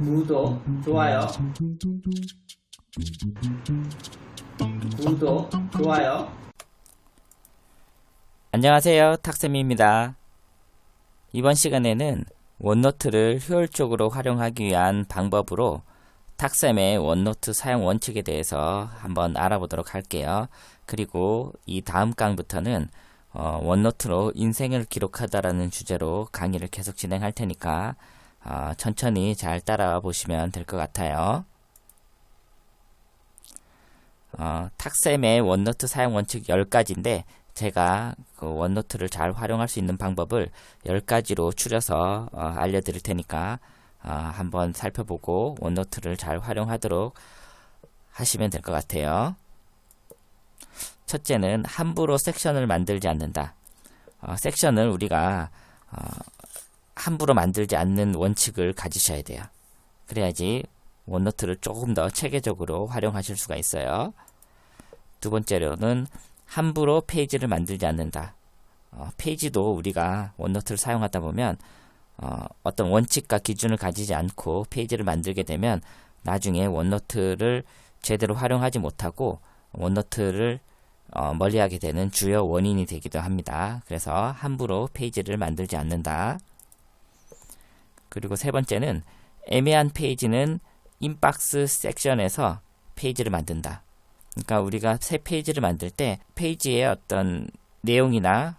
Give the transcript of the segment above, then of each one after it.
구독, 좋아요. 구독, 좋아요. 안녕하세요. 탁쌤입니다. 이번 시간에는 원노트를 효율적으로 활용하기 위한 방법으로 탁쌤의 원노트 사용 원칙에 대해서 한번 알아보도록 할게요. 그리고 이 다음 강부터는 어, 원노트로 인생을 기록하다라는 주제로 강의를 계속 진행할 테니까 어, 천천히 잘 따라와 보시면 될 것 같아요. 어, 탁쌤의 원노트 사용 원칙 10가지인데 제가 그 원노트를 잘 활용할 수 있는 방법을 10가지로 추려서 어, 알려드릴 테니까 어, 한번 살펴보고 원노트를 잘 활용하도록 하시면 될 것 같아요. 첫째는 함부로 섹션을 만들지 않는다. 어, 섹션을 우리가 어, 함부로 만들지 않는 원칙을 가지셔야 돼요. 그래야지 원노트를 조금 더 체계적으로 활용하실 수가 있어요. 두 번째로는 함부로 페이지를 만들지 않는다. 어, 페이지도 우리가 원노트를 사용하다 보면 어, 어떤 원칙과 기준을 가지지 않고 페이지를 만들게 되면 나중에 원노트를 제대로 활용하지 못하고 원노트를 어, 멀리하게 되는 주요 원인이 되기도 합니다. 그래서 함부로 페이지를 만들지 않는다. 그리고 세 번째는 애매한 페이지는 인박스 섹션에서 페이지를 만든다. 그러니까 우리가 새 페이지를 만들 때 페이지의 어떤 내용이나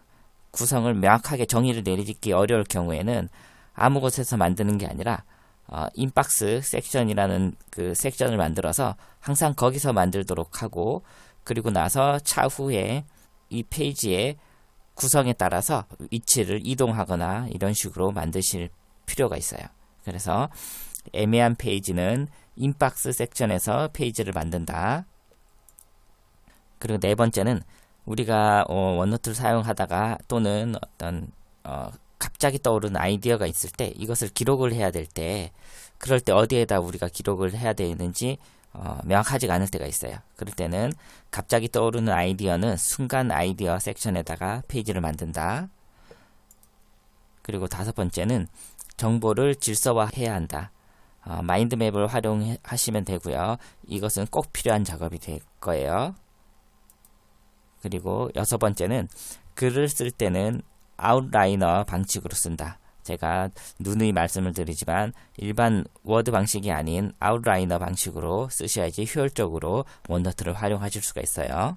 구성을 명확하게 정의를 내리기 어려울 경우에는 아무 곳에서 만드는 게 아니라 어, 인박스 섹션이라는 그 섹션을 만들어서 항상 거기서 만들도록 하고 그리고 나서 차후에 이 페이지의 구성에 따라서 위치를 이동하거나 이런 식으로 만드실 필요가 있어요. 그래서 애매한 페이지는 인박스 섹션에서 페이지를 만든다. 그리고 네 번째는 우리가 어, 원노트를 사용하다가 또는 어떤 어, 갑자기 떠오르는 아이디어가 있을 때 이것을 기록을 해야 될 때 그럴 때 어디에다 우리가 기록을 해야 되는지 어, 명확하지가 않을 때가 있어요. 그럴 때는 갑자기 떠오르는 아이디어는 순간 아이디어 섹션에다가 페이지를 만든다. 그리고 다섯 번째는 정보를 질서화해야 한다. 어, 마인드맵을 활용하시면 되고요. 이것은 꼭 필요한 작업이 될 거예요. 그리고 여섯 번째는 글을 쓸 때는 아웃라이너 방식으로 쓴다. 제가 누누이 말씀을 드리지만 일반 워드 방식이 아닌 아웃라이너 방식으로 쓰셔야지 효율적으로 원노트를 활용하실 수가 있어요.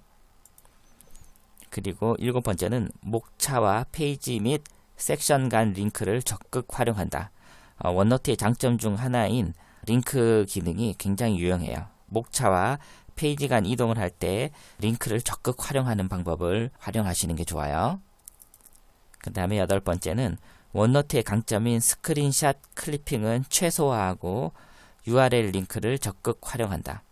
그리고 일곱 번째는 목차와 페이지 및 섹션 간 링크를 적극 활용한다. 어, 원노트의 장점 중 하나인 링크 기능이 굉장히 유용해요. 목차와 페이지 간 이동을 할 때 링크를 적극 활용하는 방법을 활용하시는 게 좋아요. 그 다음에 여덟 번째는 원노트의 강점인 스크린샷 클리핑은 최소화하고 URL 링크를 적극 활용한다.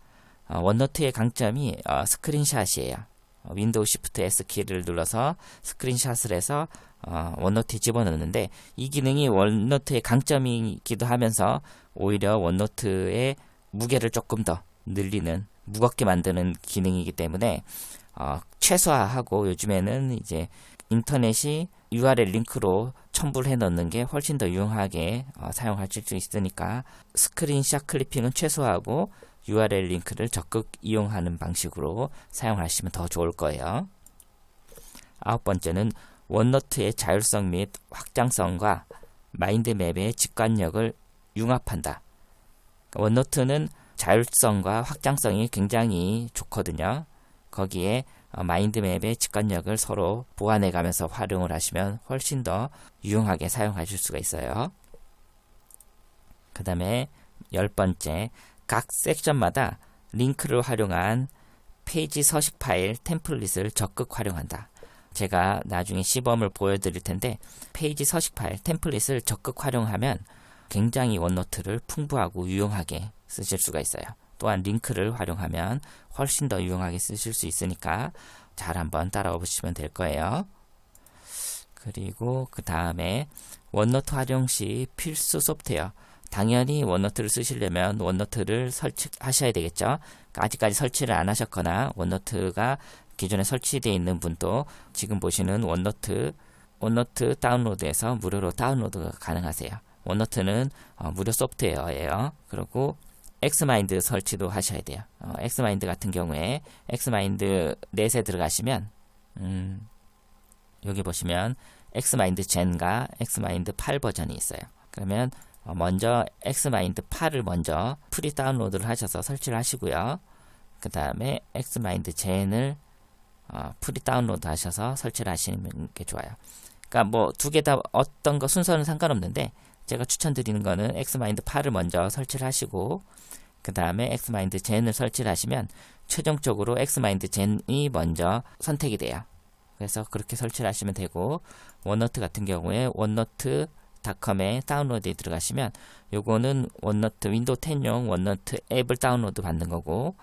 어, 원노트의 강점이 어, 스크린샷이에요. 어, 윈도우 시프트 S 키를 눌러서 스크린샷을 해서 어, 원노트에 집어넣는데 이 기능이 원노트의 강점이기도 하면서 오히려 원노트의 무게를 조금 더 늘리는 무겁게 만드는 기능이기 때문에 어, 최소화하고 요즘에는 이제 인터넷이 URL 링크로 첨부를 해 넣는 게 훨씬 더 유용하게 어, 사용하실 수 있으니까 스크린샷 클리핑은 최소화하고 URL 링크를 적극 이용하는 방식으로 사용하시면 더 좋을 거예요. 아홉 번째는 원노트의 자율성 및 확장성과 마인드맵의 직관력을 융합한다. 원노트는 자율성과 확장성이 굉장히 좋거든요. 거기에 어, 마인드맵의 직관력을 서로 보완해 가면서 활용을 하시면 훨씬 더 유용하게 사용하실 수가 있어요. 그 다음에 열 번째, 각 섹션마다 링크를 활용한 페이지 서식 파일 템플릿을 적극 활용한다. 제가 나중에 시범을 보여드릴 텐데 페이지 서식 파일 템플릿을 적극 활용하면 굉장히 원노트를 풍부하고 유용하게 쓰실 수가 있어요. 또한 링크를 활용하면 훨씬 더 유용하게 쓰실 수 있으니까 잘 한번 따라와 보시면 될 거예요. 그리고 그 다음에 원노트 활용 시 필수 소프트웨어. 당연히 원노트를 쓰시려면 원노트를 설치하셔야 되겠죠. 아직까지 설치를 안 하셨거나 원노트가 기존에 설치되어 있는 분도 지금 보시는 원노트 원노트 다운로드에서 무료로 다운로드가 가능하세요. 원노트는 어, 무료 소프트웨어예요. 그리고 엑스마인드 설치도 하셔야 돼요. 어, 엑스마인드 같은 경우에 엑스마인드 넷에 들어가시면 음, 여기 보시면 엑스마인드 젠과 엑스마인드 8 버전이 있어요. 그러면 어, 먼저 엑스마인드 8을 먼저 프리 다운로드를 하셔서 설치를 하시고요. 그 다음에 엑스마인드 젠을 어, 프리 다운로드 하셔서 설치를 하시는 게 좋아요. 그러니까 뭐 두 개 다 어떤 거 순서는 상관없는데 제가 추천드리는 거는 엑스마인드 8을 먼저 설치를 하시고 그 다음에 엑스마인드 젠을 설치를 하시면 최종적으로 엑스마인드 젠이 먼저 선택이 돼요. 그래서 그렇게 설치를 하시면 되고 원노트 같은 경우에 원노트 닷컴에 다운로드에 들어가시면 요거는 원노트 윈도우 10용 원노트 앱을 다운로드 받는 거고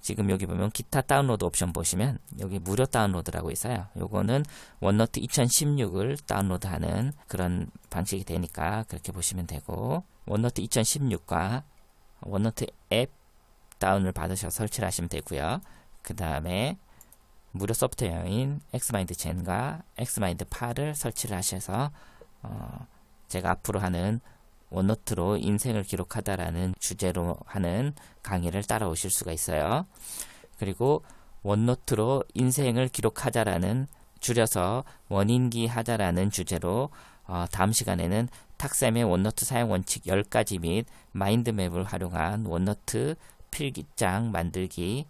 지금 여기 보면 기타 다운로드 옵션 보시면 여기 무료 다운로드라고 있어요. 요거는 원노트 2016을 다운로드하는 그런 방식이 되니까 그렇게 보시면 되고 원노트 2016과 원노트 앱 다운을 받으셔서 설치를 하시면 되고요. 그 다음에 무료 소프트웨어인 엑스마인드 젠과 엑스마인드 8을 설치를 하셔서 어, 제가 앞으로 하는 원노트로 인생을 기록하다라는 주제로 하는 강의를 따라오실 수가 있어요. 그리고 원노트로 인생을 기록하자라는 줄여서 원인기 하자라는 주제로 어, 다음 시간에는 탁쌤의 원노트 사용 원칙 10가지 및 마인드맵을 활용한 원노트 필기장 만들기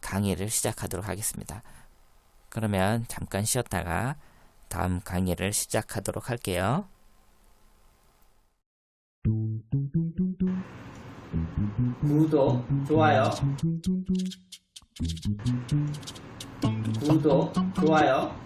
강의를 시작하도록 하겠습니다. 그러면 잠깐 쉬었다가 다음 강의를 시작하도록 할게요. 구독, 좋아요. 구독, 좋아요.